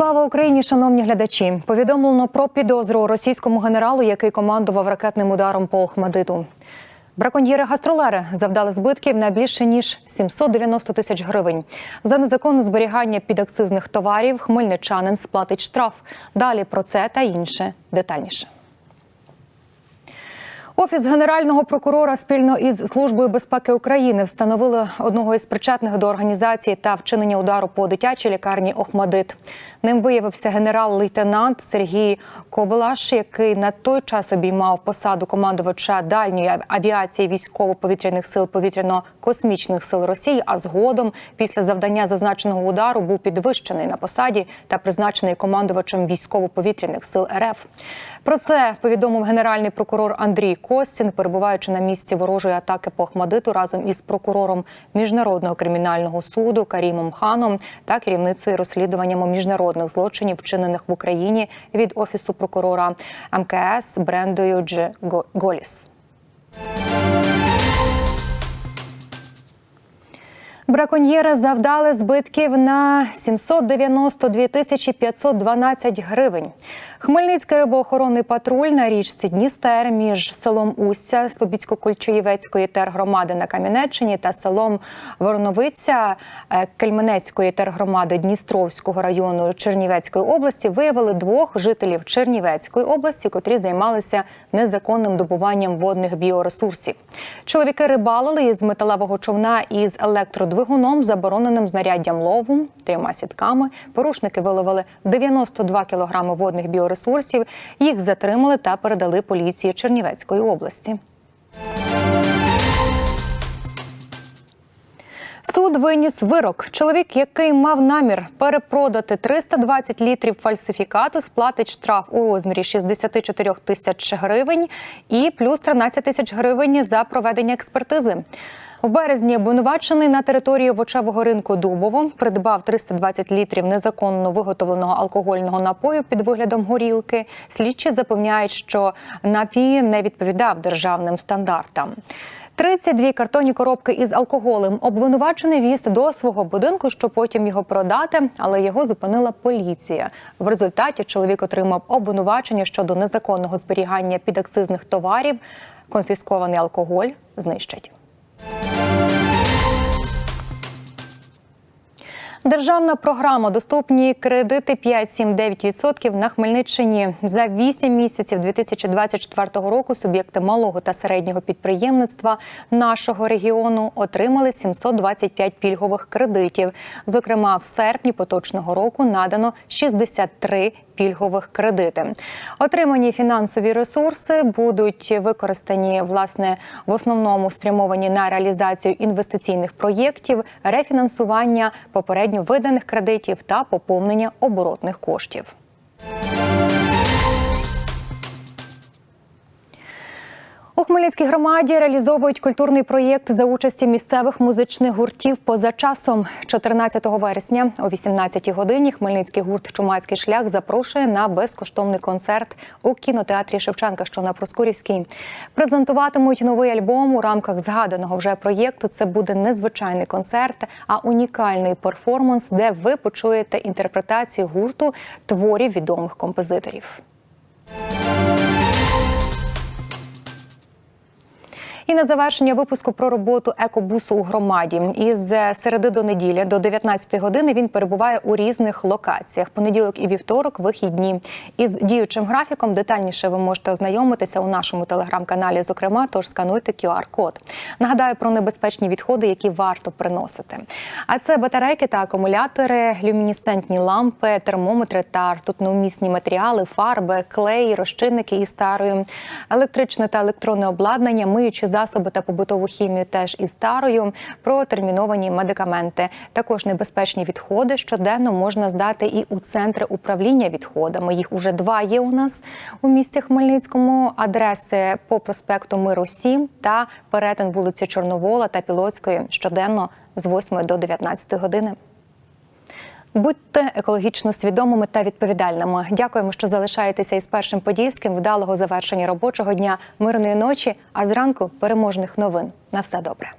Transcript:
Україні, шановні глядачі, повідомлено про підозру російському генералу, який командував ракетним ударом по Охмадиту. Браконьєри-гастролери завдали збитків на більше ніж 790 тисяч гривень. За незаконне зберігання підакцизних товарів хмельничанин сплатить штраф. Далі про це та інше детальніше. Офіс генерального прокурора спільно із службою безпеки України встановили одного із причетних до організації та вчинення удару по дитячій лікарні Охмадит. Ним виявився генерал-лейтенант Сергій Кобелаш, який на той час обіймав посаду командувача дальньої авіації військово-повітряних сил повітряно-космічних сил Росії. А згодом, після завдання зазначеного удару, був підвищений на посаді та призначений командувачем військово-повітряних сил РФ. Про це повідомив генеральний прокурор Андрій Костін, перебуваючи на місці ворожої атаки по Ахмадиту разом із прокурором міжнародного кримінального суду Карімом Ханом та керівницею розслідуванням міжнародних злочинів, вчинених в Україні від офісу прокурора МКС Брендою Дж. Голіс. Браконьєри завдали збитків на 792 тисячі 512 гривень. Хмельницький рибоохоронний патруль на річці Дністер між селом Устя Слобідсько-Кольчуєвецької тергромади на Кам'янеччині та селом Вороновиця е, Кельменецької тергромади Дністровського району Чернівецької області виявили двох жителів Чернівецької області, котрі займалися незаконним добуванням водних біоресурсів. Чоловіки рибалили із металевого човна із електродвигуном, забороненим знаряддям лову, трьома сітками. Порушники виловили 92 кілограми водних біоресурсів. Їх затримали та передали поліції Чернівецької області. Суд виніс вирок. Чоловік, який мав намір перепродати 320 літрів фальсифікату, сплатить штраф у розмірі 64 тисяч гривень і плюс 13 тисяч гривень за проведення експертизи. У березні обвинувачений на території овочевого ринку Дубово придбав 320 літрів незаконно виготовленого алкогольного напою під виглядом горілки. Слідчі запевняють, що напій не відповідав державним стандартам. 32 картонні коробки із алкоголем обвинувачений віз до свого будинку, щоб потім його продати, але його зупинила поліція. В результаті чоловік отримав обвинувачення щодо незаконного зберігання підакцизних товарів. Конфіскований алкоголь знищать. Державна програма Доступні кредити 5-7-9% на Хмельниччині за 8 місяців 2024 року. Суб'єкти малого та середнього підприємництва нашого регіону отримали 725 пільгових кредитів. Зокрема, в серпні поточного року надано 63 пільгових кредити. Отримані фінансові ресурси будуть використані власне в основному спрямовані на реалізацію інвестиційних проєктів, рефінансування попередньо виданих кредитів та поповнення оборотних коштів. У Хмельницькій громаді реалізовують культурний проєкт за участі місцевих музичних гуртів поза часом. 14 вересня о 18 годині Хмельницький гурт Чумацький шлях запрошує на безкоштовний концерт у кінотеатрі Шевченка, що на Проскурівській. Презентуватимуть новий альбом у рамках згаданого вже проєкту. Це буде незвичайний концерт, а унікальний перформанс, де ви почуєте інтерпретацію гурту творів відомих композиторів. І на завершення випуску про роботу екобусу у громаді. Із середи до неділі до 19 години він перебуває у різних локаціях. Понеділок і вівторок вихідні. Із діючим графіком детальніше ви можете ознайомитися у нашому телеграм-каналі. Зокрема, тож скануйте QR-код. Нагадаю про небезпечні відходи, які варто приносити. А це батарейки та акумулятори, люмінесцентні лампи, термометри та ртутноумісні матеріали, фарби, клей, розчинники із старою, електричне та електронне обладнання, миючі засоби та побутову хімію теж із тарою, протерміновані медикаменти. Також небезпечні відходи щоденно можна здати і у центри управління відходами. Їх уже два є у нас у місті Хмельницькому. Адреси по проспекту Миру 7 та перетин вулиці Чорновола та Пілоцької щоденно з 8 до 19 години. Будьте екологічно свідомими та відповідальними. Дякуємо, що залишаєтеся із першим подільським. Вдалого завершення робочого дня, мирної ночі. А зранку переможних новин. На все добре.